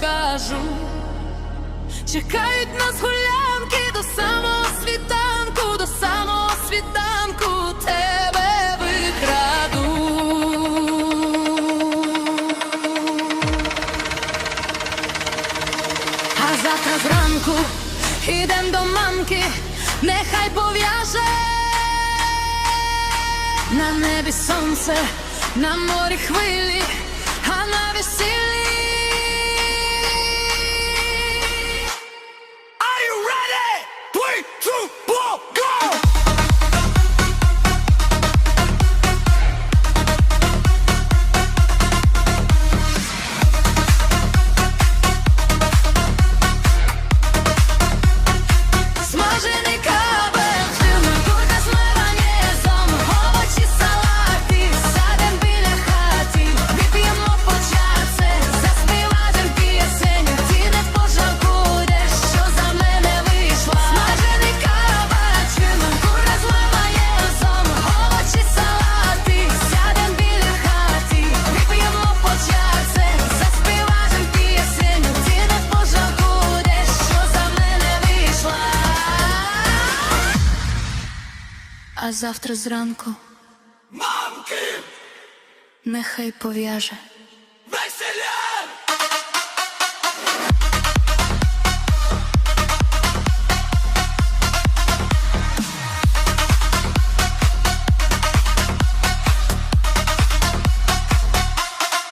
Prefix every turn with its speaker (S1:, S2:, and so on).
S1: чуєш. Чекають нас гулянки до самого світанку, до самого світанку тебе викраду. А завтра зранку ідем до мамки, нехай пов'яже на небі сонце, на морі хвилі, а на А завтра зранку
S2: Мамки!
S1: нехай пов'яже.